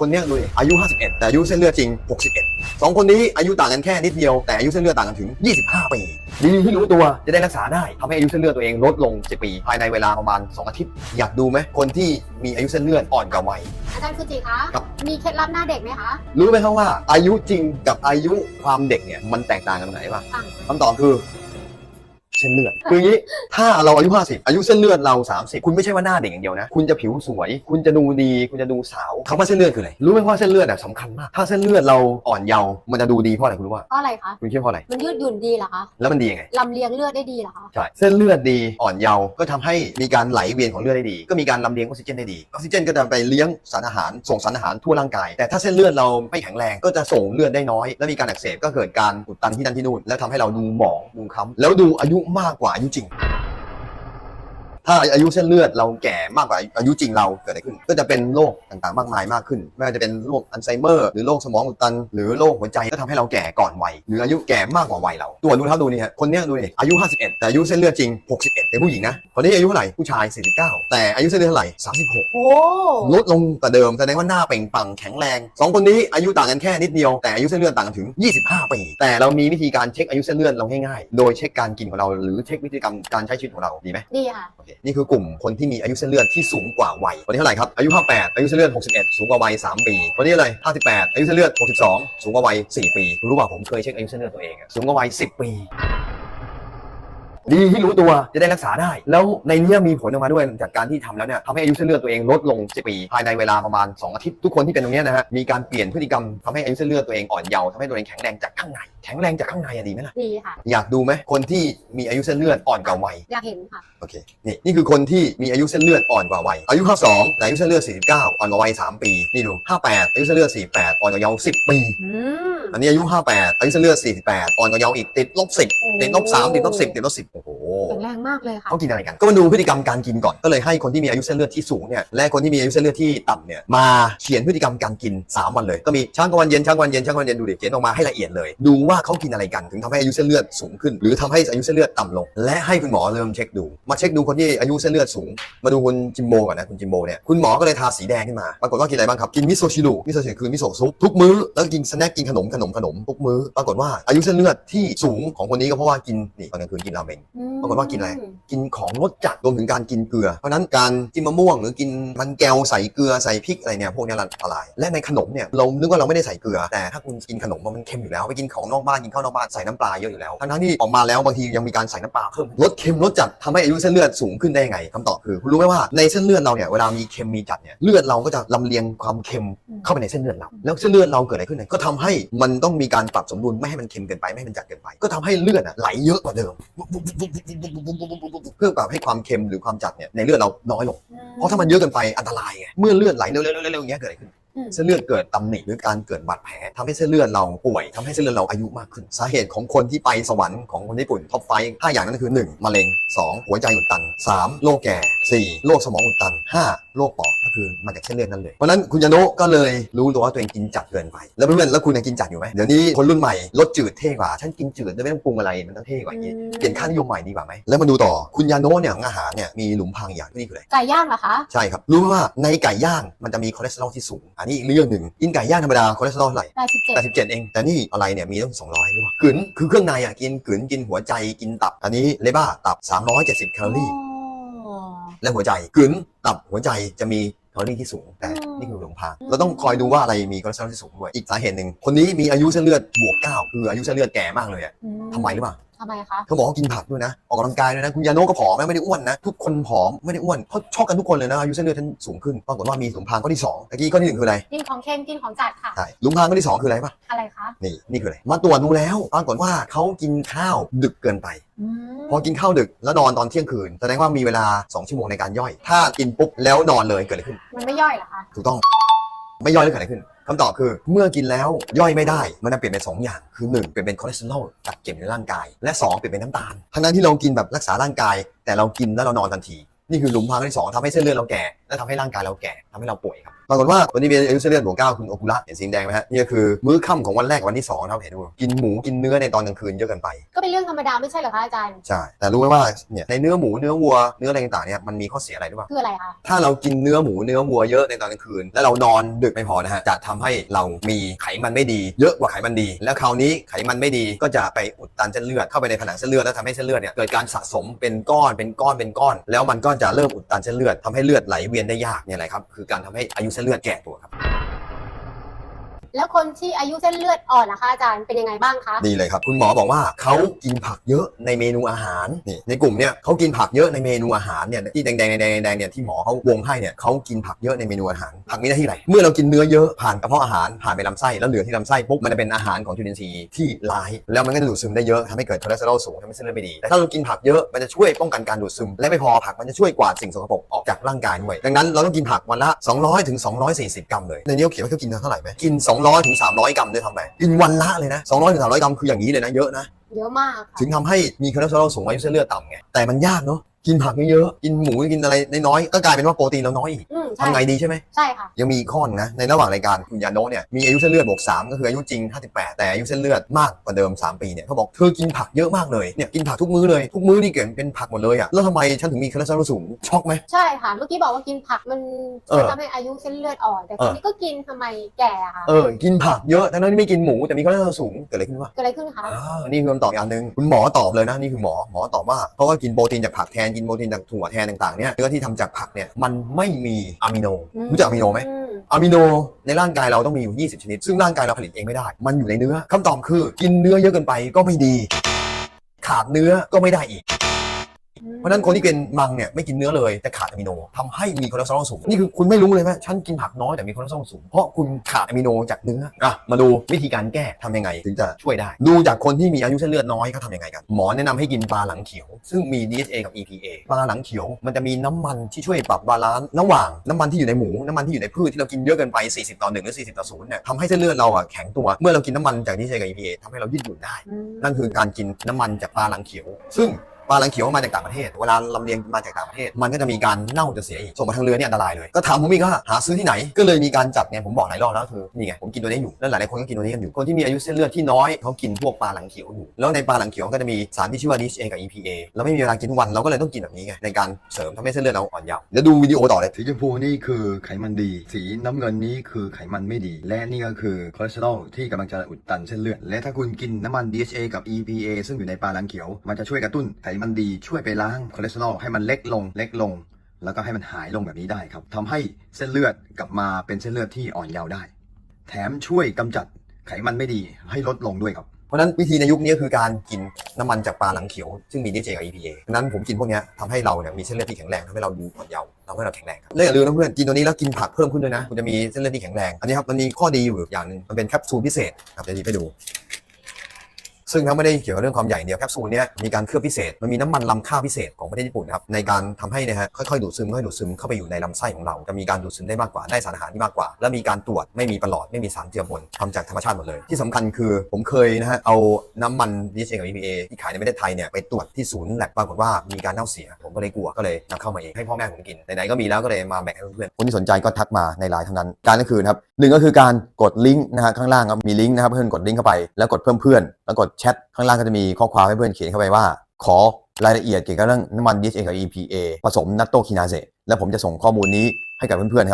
คนเนี้ยดูดิอายุ 51 แต่อายุเส้นเลือดจริง 61สองคนนี้อายุต่างกันแค่นิดเดียว แต่อายุเส้นเลือดต่างกันถึง 25 ปีดีที่รู้ตัวจะได้รักษาได้ทำให้อายุเส้นเลือดตัวเองลดลง 10 ปี ภายในเวลาประมาณ 2 อาทิตย์ อยากดูไหมคนที่มีอายุเส้นเลือดอ่อนกว่าวัย อาจารย์ฟูจิคะ ครับ มีเคล็ดลับหน้าเด็กไหมคะรู้ไหมครับว่าอายุจริงกับอายุความเด็กเนี่ยมันแตกต่างกันตรงไหนบ้าง ต่าง คำตอบคือ เส้นเลือดคืออย่างนี้ถ้าเราอายุ 50 อายุเส้นเลือดเรา 30 คุณไม่ใช่ว่าหน้าเด็กอย่างเดียวนะ คุณจะผิวสวย คุณจะดูดี คุณจะดูสาวคำว่าเส้นเลือดคืออะไรรู้ไหมว่าเส้นเลือดอะสำคัญมาก ถ้าเส้นเลือดเราอ่อนเยาว์มันจะดูดีเพราะอะไรคุณรู้ว่าเพราะอะไรคะ คุณคิดว่าเพราะอะไร มันยืดหยุ่นดีเหรอคะแล้วมันดียังไงลำเลียงเลือดได้ดีเหรอคะ ใช่เส้นเลือดดีอ่อนเยาว์ก็ทำให้มีการไหลเวียนของเลือดได้ดี ก็มีการลำเลียงออกซิเจนได้ดีออกซิเจนก็จะไปเลี้ยงสารอาหารส่งสารอาหารทั่วร่างกาย แต่ถ้าเส้นเลือดเราไม่แข็งแรงก็จะส่งเลือดได้น้อย และมีการอักเสบก็เกิดการอุดตันที่นั่นที่นู่นแล้วทำให้เราดูหมองดูคล้ำแล้วดูอายุมากกว่าอายุจริง ถ้าอายุเส้นเลือดเราแก่มากกว่าอายุจริงเราเกิดอะไรขึ้น ก็จะเป็นโรคต่างๆ มากมายมากขึ้น ไม่ว่าจะเป็นโรคอัลไซเมอร์หรือโรคสมองอุดตัน หรือโรคหัวใจก็ทำให้เราแก่ก่อนวัยหรืออายุแก่มากกว่าวัยเรา ตัวดูเท่าดูนี่ฮะคนเนี้ยดูนี่อายุ 51 แต่อายุเส้นเลือดจริง 61เป็นผู้หญิงนะคนนี้อายุเท่าไหร่ผู้ชาย 49 แต่อายุเส้นเลือดเท่าไหร่36 โอ้ ลดลงกว่าเดิมแสดงว่าหน้าเปล่งปลั่งแข็งแรงสองคนนี้อายุต่างกันแค่นิดเดียวแต่อายุเส้นเลือดต่างกันถึง 25 ปี แต่เรามีวิธีการเช็คอายุเส้นเลือดเราง่ายๆโดยเช็คการกินของเราหรือเช็ควิธีกรรมการใช้ชีวิตของเราดีไหมดีค่ะโอเคนี่คือกลุ่มคนที่มีอายุเส้นเลือดที่สูงกว่าวัยคนที่เท่าไหร่ครับอายุ 58 อายุเส้นเลือด 61 สูงกว่าวัย 3 ปีคนนี้อะไร 58 อายุเส้นเลือด 62 สูงกว่าวัย 4 ปี รู้ป่ะผมเคยเช็คอายุเส้นเลือดตัวเองอะสูงกว่าวัย 10 ปี ดีที่รู้ตัวจะได้รักษาได้ แล้วในเนี้ยมีผลออกมาด้วยจากการที่ทำแล้วเนี่ยทำให้อายุเส้นเลือดตัวเองลดลง10ปีภายในเวลาประมาณ 2 อาทิตย์ทุกคนที่เป็นตรงเนี้ยนะฮะมีการเปลี่ยนพฤติกรรมทำให้อายุเส้นเลือดตัวเองอ่อนเยาว์ทำให้ตัวเองแข็งแรงจากข้างในแข็งแรงจากข้างในอะดีไหมล่ะดีค่ะอยากดูไหมคนที่มีอายุเส้นเลือดอ่อนกว่าวัยอยากเห็นค่ะโอเคนี่นี่คือคนที่มีอายุเส้นเลือดอ่อนกว่าวัยอายุ52แต่อายุเส้นเลือด 49 อ่อนกว่าวัย 3 ปี นี่ดู 58 อายุเส้นเลือด 48 อ่อนกว่าเยาว์10 ปีอืมอันนี้อายุ 58 อายุเส้นเลือด 48 อ่อนกว่าเยาว์อีกติดลบ10ติดลบ3ติดลบ10ติดลบ10โอ้โหแข็งแรงมากเลยค่ะเขากินอะไรกัน ก็มาดูพฤติกรรมการกินก่อนก็เลยให้คนที่มีอายุเส้นเลือดที่สูงเนี่ยและคนที่มีอายุเส้นเลือดที่ต่ำเนี่ยมาเขียนพฤติกรรมการกิน 3 วันเลย ก็มีเช้ากลางวันเย็นเช้ากลางวันเย็นเช้ากลางวันเย็นดูดิเขียนออกมาให้ละเอียดเลย ดูว่าเขากินอะไรกันถึงทำให้อายุเส้นเลือดสูงขึ้น หรือทำให้อายุเส้นเลือดต่ำลง และให้คุณหมอเริ่มเช็คดู มาเช็คดูคนที่อายุเส้นเลือดสูง มาดูคุณจิมโบก่อนนะคุณจิมโบเนี่ยคุณหมอก็เลยทาสีแดงขึ้นมาปรากฏว่ากินอะไรบ้างครับกินมิโซชิรุมิโซชิรุคือมิโซะซุปทุกมื้อแล้วก็กินสแน็คกินขนมขนมขนมทุกมื้อปรากฏว่าอายุเส้นเลือดที่สูงของคนนี้ก็เพราะว่ากินนี่ตอนกลางคืนกินราเมงอืมปรากฏว่ากินอะไร กินของรสจัดรวมถึงการกินเกลือ เพราะฉะนั้นการกินมะม่วงหรือกินมันแกวใส่เกลือใส่พริกอะไรเนี่ยพวกนี้อันตราย และในขนมเนี่ยเรานึกว่าเราไม่ได้ใส่เกลือ แต่ถ้าคุณกินขนมมันเค็มอยู่แล้วไปกินของนอกบ้านกินข้าวนอกบ้านใส่น้ำปลาเยอะอยู่แล้ว ทั้งที่ออกมาแล้วบางทียังมีการใส่น้ำปลาเพิ่มรสเค็มรสจัดทำให้อายุเส้นเลือดสูงขึ้นได้ยังไงคำตอบคือคุณรู้ไหมว่าในเส้นเลือดเราเนี่ยเวลามีเค็มมีจัดเนี่ยเลือดเราก็จะลำเลียงความเค็มเข้าไปในเส้นเลือดเราแล้วเส้นเลือดเราเกิดอะไรขึ้นก็ทำให้มันต้องมีการปรับสมดุลไม่ให้มันเค็มเกินไปไม่ให้มันจัดเกินไป ก็ทำให้เลือดอะไหลเยอะกว่าเดิมเพื่อปรับให้ความเค็มหรือความจัดเนี่ยในเลือดเราน้อยลง เพราะถ้ามันเยอะเกินไปอันตรายไงเมื่อเลือดไหลเร็วๆๆๆอย่างเงี้ยเกิดอะไรขึ้นอืม เส้นเลือดเกิดตำหนิหรือการเกิดบาดแผลทำให้เส้นเลือดเราป่วยทำให้เส้นเลือดเราอายุมากขึ้น สาเหตุของคนที่ไปสวรรค์ของคนญี่ปุ่นท็อปไฟห้าอย่างนั้นก็คือ 1. มะเร็ง 2. หัวใจอุดตัน 3. โรคแก่ 4. โรคสมองอุดตัน 5. โรคปอดก็คือมาจากเส้นเลือดนั่นเลย เพราะฉะนั้นคุณยาโนะก็เลยรู้ตัวว่าตัวเองกินจัดเกินไป แล้วเพื่อนๆแล้วคุณยังกินจัดอยู่ไหมเดี๋ยวนี้คนรุ่นใหม่รสจืดเท่กว่าฉันกินจืดโดยไม่ต้องปรุงอะไรมันต้องเท่กว่าอย่างนี้เปลี่ยนค่านิยมใหม่ดีกว่าไหมแล้วมาดูต่อคุณยาโนะเนี่ยของอาหารเนี่ยมีหลุมพรางอย่างนี่คืออะไรไก่ย่างเหรอคะใช่ครับรู้ไหมว่าในไก่ย่างมันจะมีคอเลสเตอรอลที่สูงอันนี้อีกเรื่องหนึ่งกินไก่ย่างธรรมดาคอเลสเตอรอลเท่าไหร่87 87เอง แต่นี่อะไรเนี่ยมีตั้ง200ด้วยกึ๋นคือเครื่องในอะกินกึ๋นกินหัวใจกินตับ อันนี้เลบ้าตับ 370แคลอรี่อ๋อและหัวใจกึ๋นตับหัวใจจะมีแคลอรี่ที่สูงแต่อืมนี่คือหลงพรางอืมเราต้องคอยดูว่าอะไรมีคอเลสเตอรอลที่สูงด้วยอีกสาเหตุหนึ่งคนนี้มีอายุเส้นเลือดบวก9คืออายุเส้นเลือดแก่มากเลยอะอืทำไมหรือเปล่า ทำไมคะเขาบอกว่ากินผักด้วยนะ ออกกำลังกายด้วยนะ คุณยาโนะก็ผอมนะไม่ได้อ้วนนะ ทุกคนผอมไม่ได้อ้วนเขาชอบกันทุกคนเลยนะอายุเส้นเลือดท่านสูงขึ้น ปรากฏว่ามีหลุมพรางข้อที่สองตะกี้ข้อที่หนึ่งคืออะไรกินของเค็มกินของจัดค่ะ ใช่หลุมพรางข้อที่สองคืออะไรปะอะไรคะ นี่นี่คืออะไร มาตรวจดูแล้ว ปรากฏว่าเขากินข้าวดึกเกินไป อืมพอกินข้าวดึกแล้วนอนตอนเที่ยงคืน แสดงว่ามีเวลา 2 ชั่วโมงในการย่อย ถ้ากินปุ๊บแล้วนอนเลยเกิดอะไรขึ้น มันไม่ย่อยเหรอคะ ถูกต้อง ไม่ย่อยแล้วเกิดอะไรขึ้น คำตอบคือเมื่อกินแล้วย่อยไม่ได้ มันจะเปลี่ยนเป็นสองอย่าง คือ 1 เปลี่ยนเป็นคอเลสเตอรอลจัดเก็บในร่างกาย และ 2 เปลี่ยนเป็นน้ำตาลทั้งนั้นที่เรากินแบบรักษาร่างกาย แต่เรากินแล้วเรานอนทันที นี่คือหลุมพรางที่สองทำให้เส้นเลือดเราแก่และทำให้ร่างกายเราแก่ ทำให้เราป่วยครับปรากฏว่าวันนี้มีอายุเส้นเลือดบวกเก้าคุณโอคุระเห็นสีแดงไหมฮะนี่ก็คือมื้อค่ำของวันแรกกับวันที่สองนะครับเห็นดูกินหมูกินเนื้อในตอนกลางคืนเยอะเกินไป ก็เป็นเรื่องธรรมดาไม่ใช่เหรอคะอาจารย์ ใช่ แต่รู้ไหมว่าเนี่ยในเนื้อหมูเนื้อวัวเนื้ออะไรต่างๆเนี่ยมันมีข้อเสียอะไรหรือเปล่าคืออะไรคะถ้าเรากินเนื้อหมูเนื้อวัวเยอะในตอนกลางคืน แล้วเรานอนดึกไม่พอนะฮะจะทำให้เรามีไขมันไม่ดี เยอะกว่าไขมันดี แล้วคราวนี้ไขมันไม่ดีก็จะไปอุดตันเส้นเลือดเข้าไปในผนังเส้นเลือดแล้วทำให้เส้นเลือดเนี่ยเกิดการสะสมเป็นก้อนเป็นก้อนเป็นก้อน แล้วมันก็จะเริ่มอุดตันเส้นเลือดทำให้เลือดไหลเวียนได้ยากเนี่ยแหละครับคือการทำให้อายุเส้นเลือดแก่ตัวครับ แล้วคนที่อายุเส้นเลือดอ่อนล่ะคะอาจารย์เป็นยังไงบ้างคะดีเลยครับ คุณหมอบอกว่าเขากินผักเยอะในเมนูอาหารนี่ในกลุ่มเนี่ยเขากินผักเยอะในเมนูอาหารเนี่ยที่แดงๆแดงๆแดงๆแดงเนี่ยที่หมอเขาวงให้เนี่ยเขากินผักเยอะในเมนูอาหาร ผักมีหน้าที่อะไรเมื่อเรากินเนื้อเยอะผ่านกระเพาะอาหารผ่านไปลำไส้แล้วเหลือที่ลำไส้ปุ๊บมันจะเป็นอาหารของจุลินทรีย์ที่ร้าย แล้วมันก็จะดูดซึมได้เยอะทำให้เกิดคอเลสเตอรอลสูงทำให้เส้นเลือดไม่ดีแต่ถ้าเรากินผักเยอะมันจะช่วยป้องกันการดูดซึมและไม่พอผักมันจะช่วยกวาดสิ่งสกปรกออกจากร่างกายด้วยดังนั้นเราต้องกินผักวันละ 200ถึง240 กรัมเลยในนี้เขาเขียนว่าเขากินเท่าไหร่ไหมกิน200ถึง300 กรัมด้วยทำไมกินวันละเลยนะ200ถึง300 กรัมคืออย่างนี้เลยนะเยอะนะ เยอะมากค่ะ ถึงทำให้มีคอเลสเตอรอลสูงอายุเส้นเลือดต่ำไงแต่มันยากเนาะ กินผักเยอะๆกินหมูกินอะไรน้อยๆก็กลายเป็นว่าโปรตีนเราน้อยอีกอืมใช่ทำไงดีใช่ไหม ใช่ค่ะ ยังมีอีกข้อหนึงนะ ในระหว่างรายการคุณยาโนะเนี่ยมีอายุเส้นเลือดบวก3ก็คืออายุจริง 58 แต่อายุเส้นเลือดมากกว่าเดิม 3 ปีเนี่ยเขาบอกเธอกินผักเยอะมากเลยเนี่ยกินผักทุกมื้อเลย ทุกมื้อนี่เกิดเป็นผักหมดเลยอะแล้วทำไมฉันถึงมีคอเลสเตอรอลสูงช็อกไหม ใช่ค่ะ เมื่อกี้บอกว่ากินผักมันเออทำให้อายุเส้นเลือดอ่อน แต่เอทีอนี้ก็กินทำไมแก่อะค่ะเออกินผักเยอะทั้งที่ไม่กินหมูแต่มีคอเลสเตอรอลสูงเกิดอะไรขึ้นวะ เกิดอะไรขึ้นคะ อ่านี่คือคำตอบอีกอันหนึ่งคุณหมอตอบเลยนะ นี่คือหมอ หมอตอบว่าเพราะว่ากินโปรตีนจากผักแทนกินโปรตีนจากถั่วแทนต่างๆเนี่ยเนื้อที่ทำจากผักเนี่ยมันไม่มีอะมิโนอืมรู้จักอะมิโนไหมอืมอะมิโนในร่างกายเราต้องมีอยู่ 20 ชนิด ซึ่งร่างกายเราผลิตเองไม่ได้ มันอยู่ในเนื้อคำตอบคือ กินเนื้อเยอะเกินไปก็ไม่ดี ขาดเนื้อก็ไม่ได้อีก เพราะฉะนั้นคนที่เป็นมังเนี่ยไม่กินเนื้อเลยแต่ขาดอะมิโนทำให้มีคอเลสเตอรอลสูงนี่คือคุณไม่รู้เลยว่าฉันกินผักน้อยแต่มีคอเลสเตอรอลสูงเพราะคุณขาดอะมิโนจากเนื้ออะมาดูวิธีการแก้ทำยังไงถึงจะช่วยได้ ดูจากคนที่มีอายุเส้นเลือดน้อยเขาทำยังไงกันหมอแนะนำให้กินปลาหลังเขียว ซึ่งมี DHA กับ EPA ปลาหลังเขียว มันจะมีน้ำมันที่ช่วยปรับบาลานซ์ระหว่างน้ำมันที่อยู่ในหมูน้ำมันที่อยู่ในพืชที่เรากินเยอะเกินไป 40 ต่อ1หรือ 40 ต่อ0เนี่ยทำให้เส้นเลือดเราอะแข็งตัว เมื่อเรากินน้ำมันจาก DHA กับ EPA ทำให้เรายืดหยุ่นได้อืมนั่นคือการกินน้ำมันจากปลาหลังเขียว ซึ่ง ปลาหลังเขียวมาจากต่างประเทศ เวลาลำเลียงมาจากต่างประเทศ มันก็จะมีการเน่าจะเสียอีก ส่งมาทางเรือเนี่ยอันตรายเลย ก็ถามผมอีกว่าหาซื้อที่ไหน ก็เลยมีการจัดไงผมบอกหลายรอบแล้วคือนี่ไงผมกินตัวนี้อยู่ แล้วหลายๆคนก็กินตัวนี้กันอยู่ คนที่มีอายุเส้นเลือดที่น้อยเขากินพวกปลาหลังเขียวอยู่ แล้วในปลาหลังเขียวก็จะมีสารที่ชื่อว่า DHA กับ EPA เราไม่มีเวลากินทุกวันเราก็เลยต้องกินแบบนี้ไงในการเสริมทำให้เส้นเลือดเราอ่อนเยาว์เดี๋ยวดูวิดีโอต่อเลยสีชมพูนี่คือไขมันดี สีน้ำเงินนี้คือไขมันไม่ดี และนี่ก็คือคอเลสเตอรอลที่กำลังจะอุดตันเส้นเลือด และถ้าคุณกินน้ำมัน DHA กับ EPA ซึ่งอยู่ในปลาลังเขียวมันจะช่วยกระตุ้นไขมันดีช่วยไปล้างคอเลสเตอรอลให้มันเล็กลงเล็กลง แล้วก็ให้มันหายลงแบบนี้ได้ครับทำให้เส้นเลือดกลับมาเป็นเส้นเลือดที่อ่อนเยาว์ได้ แถมช่วยกำจัดไขมันไม่ดีให้ลดลงด้วยครับเพราะนั้นวิธีในยุคนี้คือการกินน้ำมันจากปลาหลังเขียว ซึ่งมี DHA กับ EPA ดังนั้นผมกินพวกนี้ทำให้เราเนี่ยมีเส้นเลือดที่แข็งแรงทำให้เราดูอ่อนเยาว์ทำให้เราแข็งแรงครับและอย่าลืมนะเพื่อนกินตัวนี้แล้วกินผักเพิ่มขึ้นด้วยนะคุณจะมีเส้นเลือดที่แข็งแรงอันนี้ครับมันมีข้อดีอยู่อย่างหนึงมันเป็นแคปซูลพิเศษครับเดี๋ยวหยิบให้ดู ซึ่งถ้าไม่ได้เกี่ยวกับเรื่องความใหญ่เดียวแคปซูลเนี้ยมีการเคลือบพิเศษมันมีน้ำมันลำข้าวพิเศษของประเทศญี่ปุ่นนะครับในการทำให้นะฮะค่อยๆดูดซึมค่อยๆดูดซึมเข้าไปอยู่ในลำไส้ของเราจะมีการดูดซึมได้มากกว่าได้สารอาหารที่มากกว่า และมีการตรวจไม่มีประหลอดไม่มีสารเจือปนทำจากธรรมชาติหมดเลย ที่สำคัญคือผมเคยนะฮะเอาน้ำมัน DHA กับ EPA ที่ขายในประเทศไทยเนี่ยไปตรวจที่ศูนย์แลบปรากฏว่ามีการเน่าเสีย ผมก็เลยกลัวก็เลยนำเข้ามาเองให้พ่อแม่ผมกินไหนๆก็มีแล้วก็เลยมาแบ่งให้เพื่อนๆคนที่สนใจก็ทักมาในไลน์ทั้งนั้นการก็คือครับหนึ่งก็คือการกดลิงก์นะฮะข้างล่างครับมีลิงก์นะครับเพื่อนกดลิงก์เข้าไปแล้วกดเพิ่มเพื่อนแล้วกดแชทข้างล่างก็จะมีข้อความให้เพื่อนเขียนเข้าไปว่า ขอรายละเอียดเกี่ยวกับเรื่องน้ำมัน DHA กับ EPA ผสมนัตโตคินาเซแล้วผมจะส่งข้อมูลนี้ให้กับเพื่อนๆครับ